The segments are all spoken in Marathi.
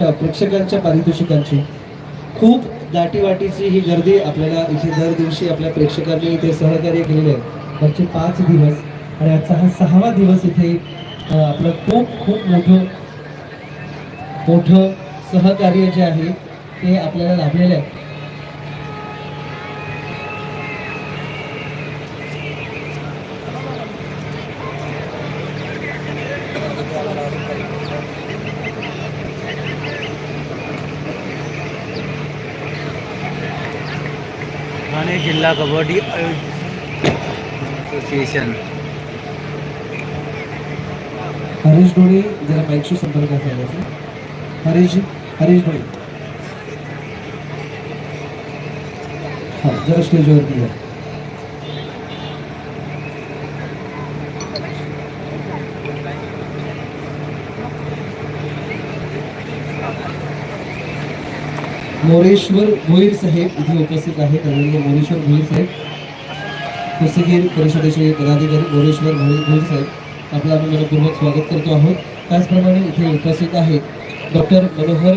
प्रेक्षकांच्या पारितोषिकांची. खूप दाटीवाटीची ही गर्दी आपल्याला इथे दर दिवशी आपल्या प्रेक्षकांनी इथे सहकार्य केलेले आहे. मागचे पाच दिवस आणि आजचा हा सहावा दिवस इथे आपलं खूप खूप मोठं मोठं सहकार्य जे आहे ते आपल्याला लाभलेलं आहे ठाणे जिल्हा कबड्डी असोसिएशन हरीश डोळे जरा माईकशी संपर्क साधायचा हरीश हरीश डोळे. हा जरा स्टेजवरती या मोरेश्वर भोईर साहेब इथे उपस्थित आहेत. आदरणीय मोरेश्वर भोईर साहेब. कुस्तीगीर परिषदेचे पदाधिकारी मोरेश्वर भोईर भोईर साहेब. आपलं आम्ही मनपूर्वक स्वागत करतो आहोत. त्याचप्रमाणे इथे उपस्थित आहेत डॉक्टर मनोहर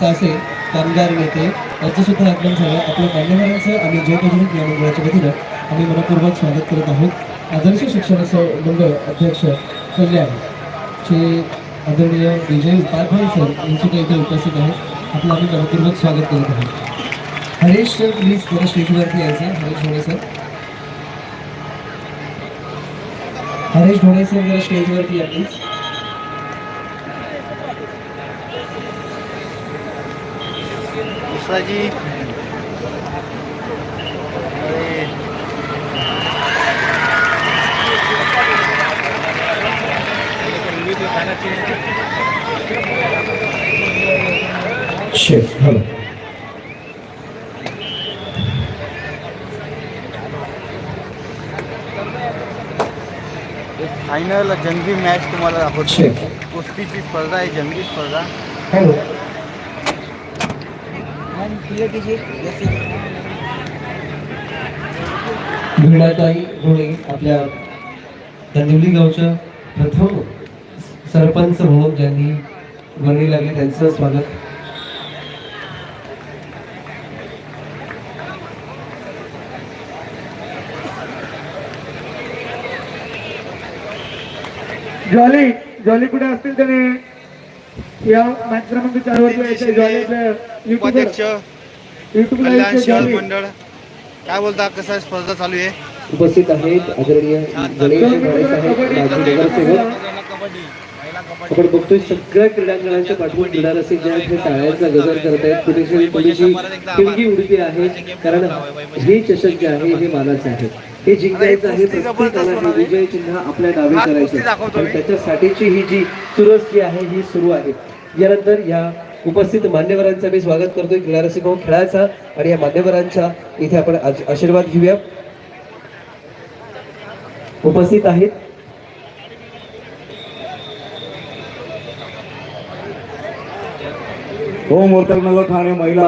सासे कामगार नेते. यांचंसुद्धा आगमन झालं. आपल्या मान्यवरांचं आणि जयपजनिक या मंडळाच्या वतीनं आम्ही मनपूर्वक स्वागत करत आहोत. आदर्श शिक्षणाचं मंडळ अध्यक्ष कल्याण. चे आदरणीय विजय उपाध्याय सर यांचे काही इथे उपस्थित आहेत. आपलं आम्ही स्वागत करत आहोत हरेश सर प्लीज़ जरा स्टेजवरती यायचं हरेश ढोळे सर। हरेश ढोळे सर जरा स्टेजवरती या प्लीज़ उसाजी अरे, शेफ हॅलो एक फायनल जंगी मॅच तुम्हाला दाखवतो. शेफ कुस्तीची स्पर्धा आहे जंगी स्पर्धा. हॅलो भिडाताई ढोळे आपल्या गांदिवली गावच्या प्रथम सरपंच म्हणून ज्यांनी वर्णी लागले त्यांचं स्वागत. जॉली जॉली कुठे असतील त्याने? या मॅच क्रमांक चार वरती जॉली उपाध्यक्ष कल्याण शहर मंडळ. काय बोलता कसं स्पर्धा चालू आहे? उपस्थित आहेत आदरणीय आपण बघतोय सगळ्या क्रीडांगणाच्या पाठवून क्रीडा रसिक जे आहेत टाळ्यांचा गजर करत आहेत. उडती आहे कारण हे चषक जे आहे हे मानाचं आहे. हे जिंकायचं आहे प्रत्येकाला हे विजय चिन्ह आपल्या डावे करायचं. त्याच्यासाठीची ही जी चुरस जी आहे ही सुरू आहे. यानंतर या उपस्थित मान्यवरांचं मी स्वागत करतोय. क्रीडा रसिक खेळाचा आणि या मान्यवरांच्या इथे आपण आज- आशीर्वाद घेऊया. उपस्थित आहेत. ओम नगर ठाणे महिला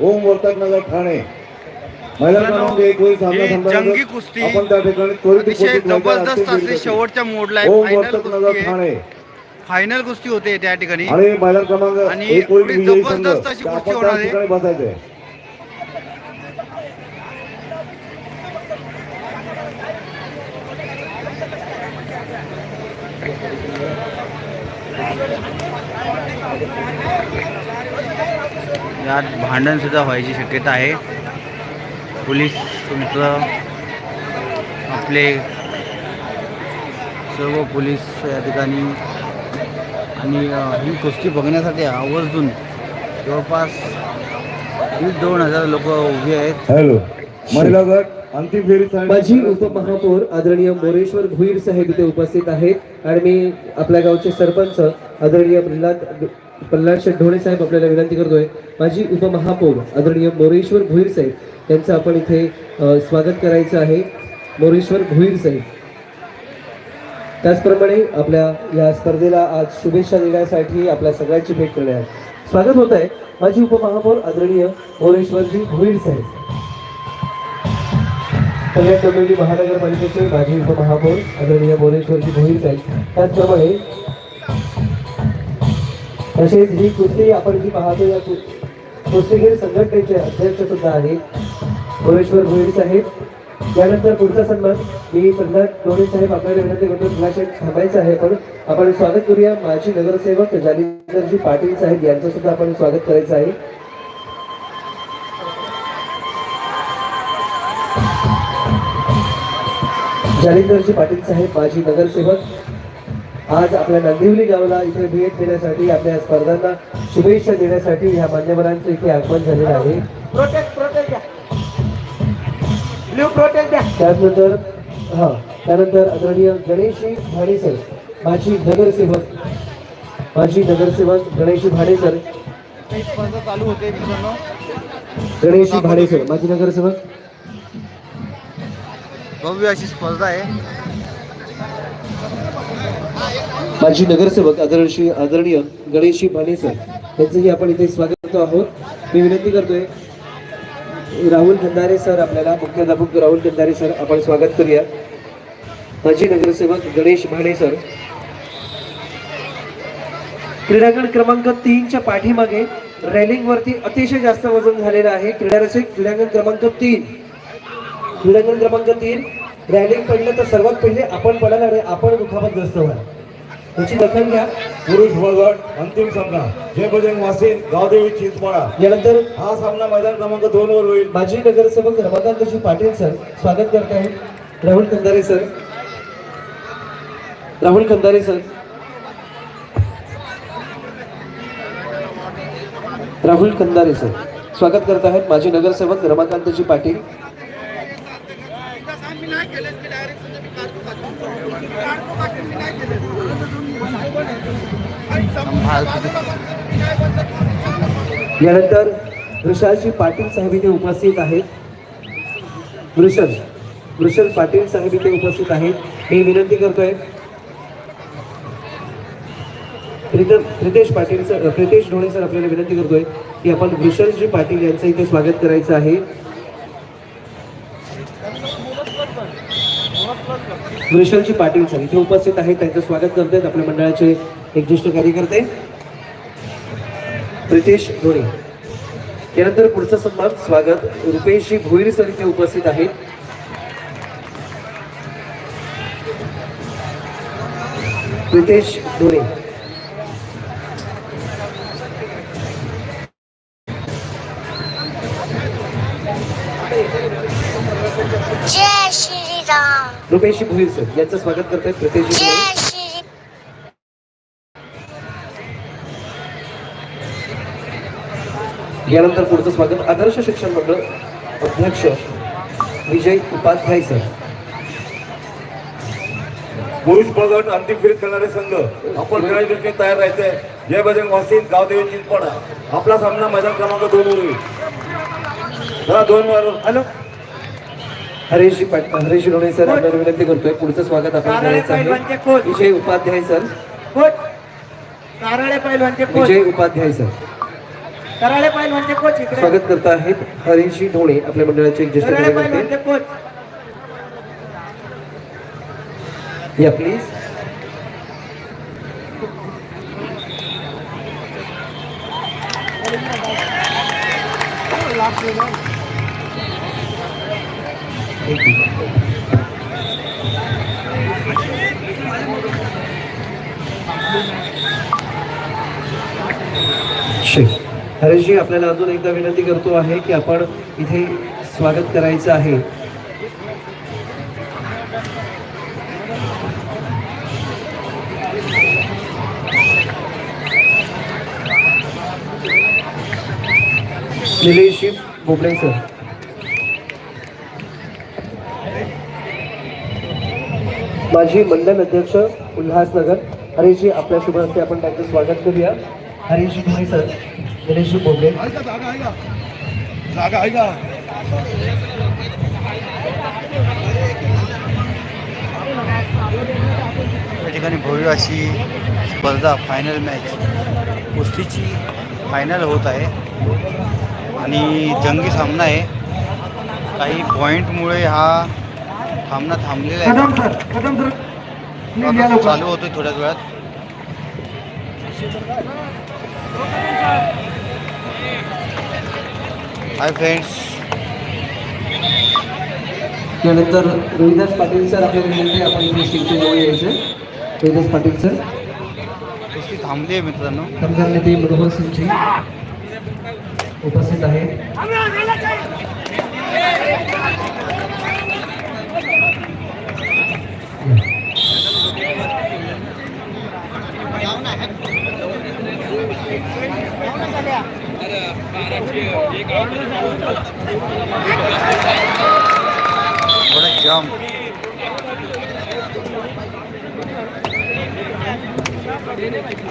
ओम नगर ठाणे. जंगी कुस्ती अतिशय जबरदस्त असते. शेवटच्या मोडला फायनल नगर कुस्ती आहे. फायनल कुस्ती होते त्या ठिकाणी. आणि एवढी जबरदस्त अशी कुस्ती होणार आहे. यात भांडण सुद्धा व्हायची शक्यता आहे. पोलीस तुमचं आपले सर्व पोलीस या ठिकाणी आणि ही कुस्ती बघण्यासाठी आवर्जून जवळपास दीड दोन हजार लोक उभी आहेत. हॅलो महिला गट अंतिम फेरी माजी उपमहापौर आदरणीय मोरेश्वर भुईर साहेब इथे उपस्थित आहेत. आणि मी आपल्या गावचे सरपंच आदरणीय प्रल्हाद प्रल्हाद शेठ ढोणे साहेब आपल्याला विनंती करतोय. माजी उपमहापौर आदरणीय मोरेश्वर भुईर साहेब यांचं आपण इथे स्वागत करायचं आहे. मोरेश्वर भुईर साहेब. त्याचप्रमाणे आपल्या या स्पर्धेला आज शुभेच्छा देण्यासाठी आपल्या सगळ्यांची भेट करण्यात स्वागत होत आहे माजी उपमहापौर आदरणीय मोरेश्वरजी भुईर साहेब. कल्याण डोंबिवली महानगरपालिकेचे माजी उपमहापौर आदरणीय मोरेश्वरजी भोईर साहेब. त्याचप्रमाणे तसेच ही कुस्ती आपण जी पाहतो या कुस्तीगीर संघटनेचे अध्यक्ष सुद्धा आहेत. भुवेश्वर भोईर साहेब. त्यानंतर पुढचा सन्मान मी प्रल्हाद डोळे साहेब आपल्याला विनंती करतो भाषेत थांबायचं आहे पण आपण स्वागत करूया. माजी नगरसेवक जालिंदरजी पाटील साहेब यांचं सुद्धा आपण स्वागत करायचं आहे. जालिंदरजी पाटील साहेब माजी नगरसेवक. आज आपल्या नांदिवली गावाला इथे भेट देण्यासाठी आपल्या स्पर्धांना शुभेच्छा देण्यासाठी ह्या मान्यवरांचं इथे आगमन झालेलं आहे. प्रोटेक्ट प्रोटेक्ट द्या. ब्ल्यू प्रोटेक्ट द्या. त्यानंतर हा त्यानंतर आदरणीय गणेशजी भाडेसर माजी नगरसेवक माजी नगरसेवक गणेशजी भाडेसर. स्पर्धा चालू होते गणेशजी भाडेसर माजी नगरसेवक. भव्य अशी स्पर्धा आहे. माजी नगरसेवक आदरणशी आदरणीय गणेशजी भाडेसर यांचंही आपण इथे स्वागत करतो आहोत. मी विनंती करतोय राहुल खंदारे सर आपल्याला मुख्याध्यापक राहुल खंदारे सर आपण स्वागत करूया. माजी नगरसेवक गणेश भाणे सर. क्रीडांगण क्रमांक तीनच्या पाठीमागे रॅलिंगवरती अतिशय जास्त वजन झालेलं आहे. क्रीडा रसिक क्रीडांगण क्रमांक तीन. क्रीडांगण क्रमांक तीन रॅलिंग पडलं तर सर्वात पहिले आपण पडायला आणि आपण दुखापतग्रस्त व्हाल. त्याची दखल घ्या. पुरुष बळगट अंतिम सामना. जय बजरंग वासिन गावदेवी चिंचपाडा यानंतर हा सामना मैदान क्रमांक दोन वर होईल. माजी नगरसेवक रमाकांतजी पाटील सर स्वागत करत आहेत Rahul Kandare sir. Rahul Kandare sir. Rahul Kandare sir. स्वागत करत आहेत माजी नगरसेवक रमाकांतजी पाटील. यानंतर वृषाजी पाटील साहेब इथे उपस्थित आहेत. वृषल वृषल पाटील साहेब इथे उपस्थित आहेत. मी विनंती करतोय. प्रितेश पाटील सर प्रितेश ढोणे सर आपल्याला विनंती करतोय की आपण वृषलजी पाटील यांचं इथे स्वागत करायचं आहे. वृषलजी पाटील सर इथे उपस्थित आहेत. त्यांचं स्वागत करतायत आपल्या मंडळाचे एक ज्येष्ठ कार्यकर्ते प्रितेश ढोणे त्यानंतर पुढचं सन्मान स्वागत. रुपेशजी भोईर सर इथे उपस्थित आहेत. प्रितेश राम रुपेशजी भोईर सर यांचं स्वागत करतायत प्रितेशजी यानंतर पुढचं स्वागत. आदर्श शिक्षण मंडळ अध्यक्ष विजय उपाध्याय सर. पुरुष बळगट अंतिम फेरीत खेळणारे संघ आपण दृष्टीने तयार राहायचंय. जय बजरंग वासिन गावदेवी चिंचपाडा. आपला सामना मैदान क्रमांक दोन वर होईल. दोन वर. हॅलो. हरेशजी पाट हरेश लोणे सर आपल्याला विनंती करतोय. पुढचं स्वागत आपण करायचं आहे. विजय उपाध्याय सर. विजय उपाध्याय सर. स्वागत करत आहेत हरीशजी ढोणे आपल्या मंडळाचे एक ज्येष्ठ कराळे कार्यकर्ते या प्लीज़ हरेशजी आपल्याला अजून एकदा विनंती करतो आहे की आपण इथे स्वागत करायचं आहे. निलेश बोबडे सर. माझी मंडल अध्यक्ष उल्हासनगर. हरीशजी आपल्या शुभ हस्ते आपण त्यांचं स्वागत करूया. हरीशजी धोनी सर. निलेशजी बोबडे जागा आहे का या ठिकाणी भव्य अशी स्पर्धा फायनल मॅच कुस्तीची फायनल होत आहे. आणि जंगी सामना आहे. काही पॉईंटमुळे हा सामना थांबलेला आहे. चालू होतोय थोड्याच वेळात. हाय फ्रेंड्स त्यानंतर रोहिदास पाटील सर आपल्याला विनंती आपण इथे स्टेजच्या जवळ यायचं रोहिदास पाटील सर. कुस्ती थांबली आहे मित्रांनो. कमगार नेते मनोहर सिंगजी उपस्थित आहे.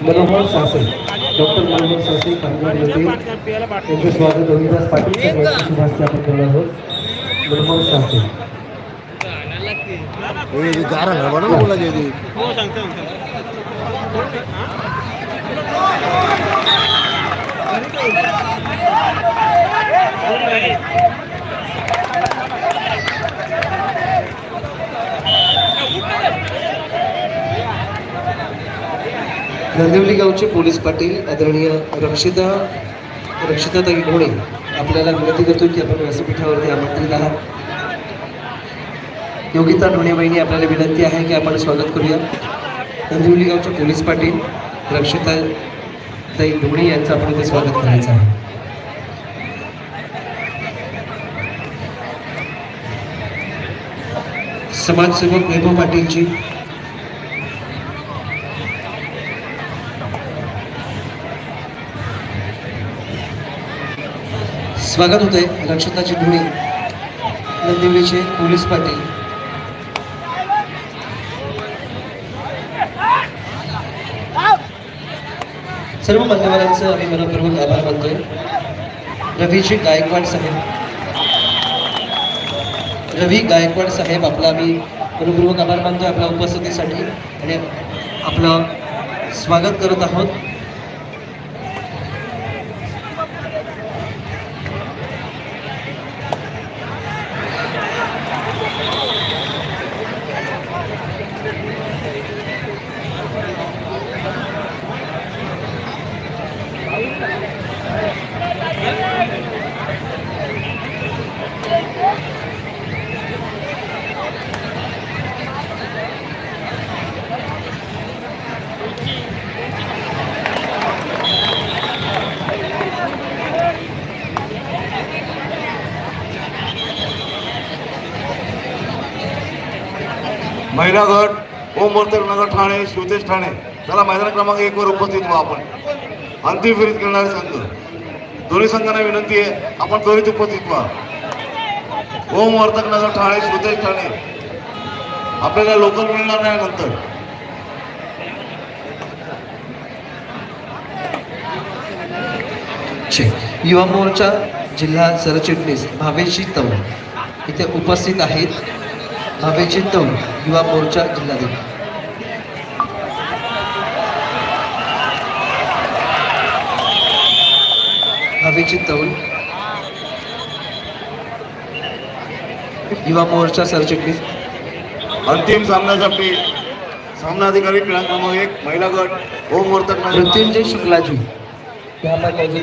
मनोहर सासे, डॉक्टर मनोहर सासे, कामगार यांचे स्वागत रोहिदास पाटील सर यांच्या शुभ हस्ते आपण करणार आहोत. मनोहर सासे. नंदिवली गावचे पोलीस पाटील आदरणीय रक्षिता रक्षिताताई ढोणे आपल्याला विनंती करतो की आपण व्यासपीठावरती आमंत्रित आहात. योगिता ढोणे बहिणी आपल्याला विनंती आहे की आपण स्वागत करूया. नंदिवली गावचे पोलीस पाटील रक्षिता ताई ढोणे यांचं आपण इथे स्वागत करायचं आहे. समाजसेवक वैभव पाटीलजी स्वागत होते रक्षताची धुळे नंदिवलीचे पोलीस पाटील. सर्व मान्यवरांचं आम्ही मनपूर्वक आभार मानतोय. रवीजी गायकवाड साहेब. रवी गायकवाड साहेब आपला आम्ही मनपूर्वक आभार मानतोय आपल्या उपस्थितीसाठी. आणि आपलं स्वागत करत आहोत. महिला गट ओम वर्तक नगर ठाणे शिवतेश ठाणे. त्याला मैदान क्रमांक एक वर उपस्थित व्हा आपण. अंतिम फेरीत खेळणारे संघ. दोन्ही संघांना विनंती आहे आपण त्वरित उपस्थित व्हा. ओम वर्तक नगर ठाणे शिवतेज ठाणे. आपल्याला लोकल मिळणार नाही नंतर. युवा मोर्चा जिल्हा सरचिटणीस भावेशी तव इथे उपस्थित आहेत भावेशी तव युवा मोर्चा जिल्हाधिकारी. भावेची तौल युवा मोर्चा सरचिटणीस. अंतिम सामन्यासाठी सामनाधिकारी क्रमांक एक महिला गट ओम वर्तक मृत्युंजय शुक्लाजी. पहले से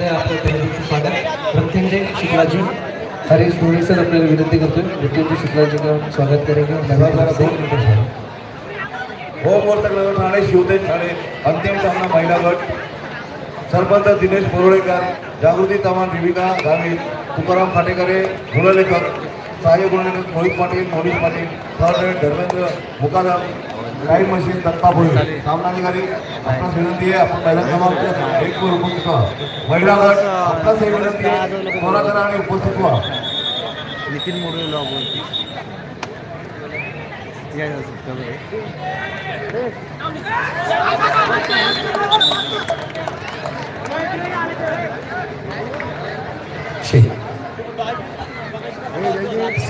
स्वागत मृत्युंजय शुक्लाजी. हरीश धोनी सर अपने विनंती करते हैं। मृत्युंजय शुक्लाजी का स्वागत करेंगे। लगातार से होम वर्तक नगर ठाणे शिवतेज ठाणे अंतिम सामना महिला गट। सरपंच दिनेश बोरोळेकर जागृती चव्हाण जीविका गावी तुकाराम खाटेकरे गुणलेखक सहाय्य गुणलेखक मोहित पाटील मोहित पाटील सहरेड धर्मेंद्र मुकादम लाईन मशीन दत्ता भोईर सामनाधिकारी आपणास विनंती आहे आपण पहिला क्रमांक एक महिला गट आपणास विनंती आहे त्वरा करा आणि उपस्थित व्हा नितीन मोडे लॉग या सबस्क्राईबर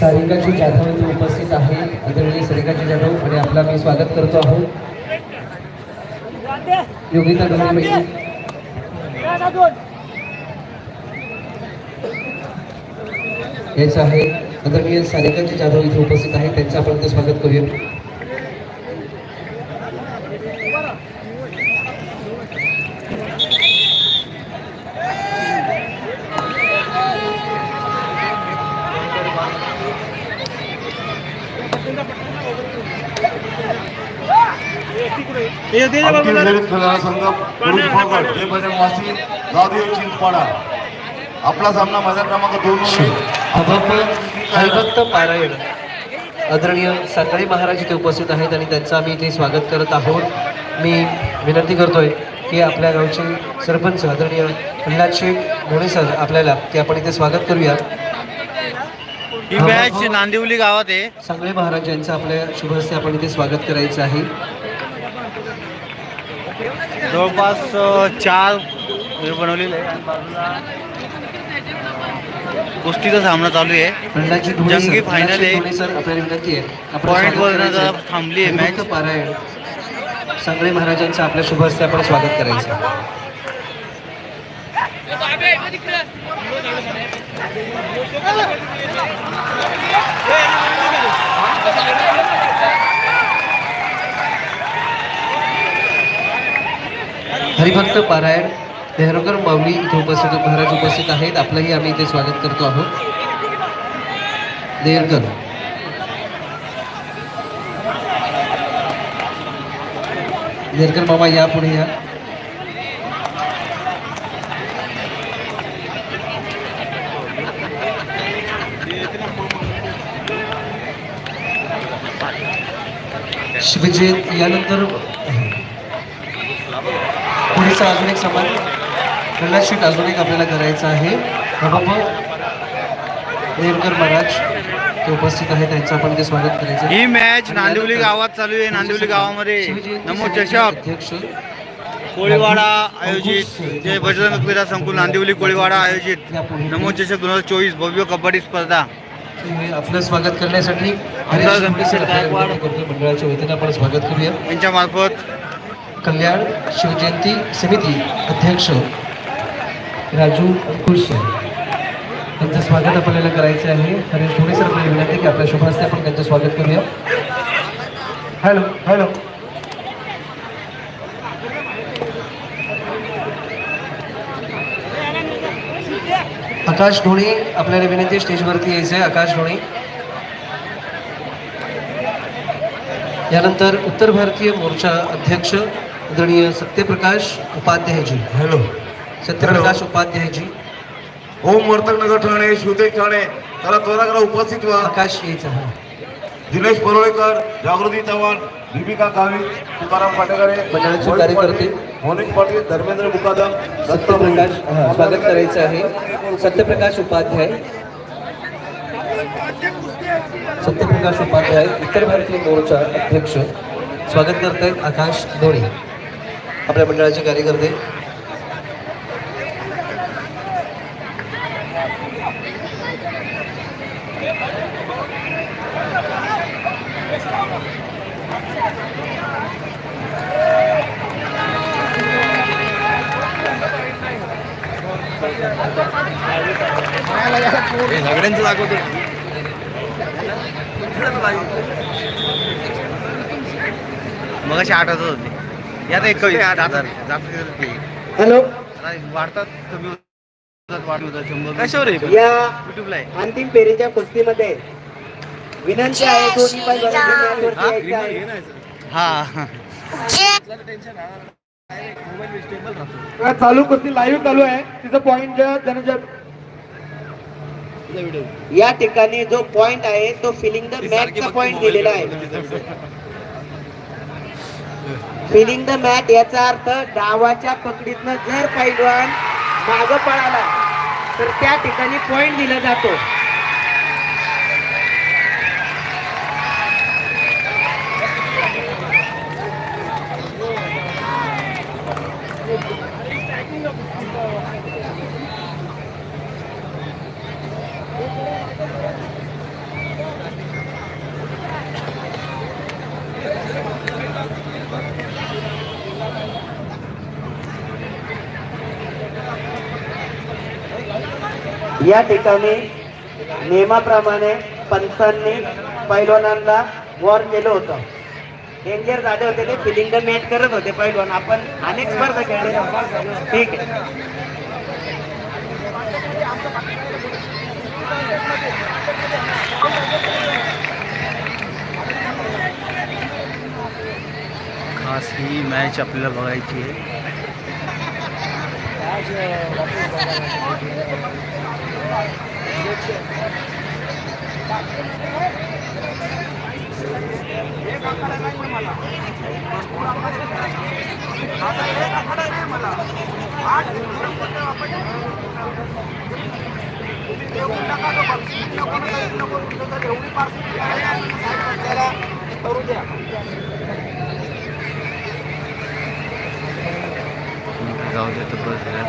सारिकाजी जाधव इथे उपस्थित आहे. आदरणीय सारिकाजी जाधव आणि आपला मी स्वागत करतो आहोत. योगिता डोंगरे यायचं आहे. नंतर मी सानिकांचे जाधव इथे उपस्थित आहे त्यांचं आपण स्वागत करूया. आपला सामना माझ्या क्रमांक दोन हरिभक्त पारायण. आदरणीय सकाळी महाराज इथे उपस्थित आहेत आणि त्यांचं आम्ही इथे स्वागत करत आहोत. मी विनंती करतोय की आपल्या गावचे सरपंच आदरणीय प्रल्हाद मोणे सर आपल्याला की आपण इथे स्वागत करूया ही मॅच नांदिवली गावात आहे. सांगळे महाराज यांचं आपल्या शुभ हस्ते आपण इथे स्वागत करायचं आहे. जवळपास चार बनवलेले आहे. कुस्तीचा सामना चालू आहे जंगी शेठ आहे. जरा आहे. थांबली आहे match. पारायण सांगळे महाराजांचं आपल्या शुभ हस्ते आपण स्वागत करायचं. हरिभक्त पारायण नेहरूकर माऊली इथे उपस्थित महाराज उपस्थित आहेत. आपलंही आम्ही इथे स्वागत करतो आहोत. देहरकर देहरकर मामा या पुढे या. शिवजयंत यानंतर पुढेचा अजून एक समाज. प्रल्हाद शीट अजून एक आपल्याला करायचं आहे. देवकर महाराज ते उपस्थित आहेत त्यांचं आपण ते स्वागत करायचं. आहे. ही मॅच नांदिवली गावात चालू आहे नांदिवली गावामध्ये. नमो चषक. अध्यक्ष कोळीवाडा आयोजित जय बजरंग क्रीडा संकुल नांदिवली कोळीवाडा आयोजित नमो चषक दोन हजार चोवीस भव्य कबड्डी स्पर्धा. आपलं स्वागत करण्यासाठी. मंडळाच्या वतीनं आपण स्वागत करूया. यांच्या मार्फत कल्याण शिवजयंती समिती अध्यक्ष राजू अंकुश सर त्यांचं स्वागत आपल्याला करायचं आहे. हरीश ढोणे सर आपल्याला विनंती की आपल्या शुभ हस्ते आपण त्यांचं स्वागत करूया. Hello hello. आकाश ढोणे आपल्याला विनंती स्टेजवरती यायचं आहे आकाश ढोणे. यानंतर उत्तर भारतीय मोर्चा अध्यक्ष आदरणीय सत्यप्रकाश उपाध्यायजी. हॅलो. सत्यप्रकाश उपाध्यायजी. ओम वर्तकनगर ठाणे शिवतेज ठाणे त्याला त्वरा करा उपस्थित व्हा. आकाश यायचा दिनेश परोळेकर जागृती चव्हाण दीपिका गावी तुकाराम पाटेकरे मंडळाचे कार्यकर्ते. मोनिश पाटील धर्मेंद्र मुकादम सत्यप्रकाश स्वागत करायचं आहे. सत्यप्रकाश उपाध्याय. सत्यप्रकाश उपाध्याय उत्तर भारतीय मोर्चा अध्यक्ष. स्वागत करतायत आकाश धोणी आपल्या मंडळाचे कार्यकर्ते. सगळ्यांचं दाखवतो मग अशी आठ हजार होते. यात एक आठ हजार हॅलो. वाढतात कमी होतात वाढ होतात शंभर कशावर आहे? या युट्यूबला आहे. अंतिम फेरीच्या कुस्तीमध्ये विनंती आहे दोन्ही यायचं आहे. हा. हा, चालू कुस्ती लाईव्ह चालू आहे. तिचं पॉईंट ज्या ज्यानं या ठिकाणी जो पॉइंट आहे तो फिलिंग द मॅटचा पॉइंट दिलेला आहे. फिलिंग द मॅट याचा अर्थ डावाच्या पकडीतनं जर पैलवान माग पळाला तर त्या ठिकाणी पॉइंट दिला जातो. या ठिकाणी नियमाप्रमाणे पंचांनी पैलवानांना वॉर केलं होतं. डेंजर झाले होते ते फिलिंग मेट करत होते पैलवान. आपण अनेक स्पर्धा खेळले ठीक आहे. ही मॅच आपल्याला बघायची आहे. जाऊ दे तर बस.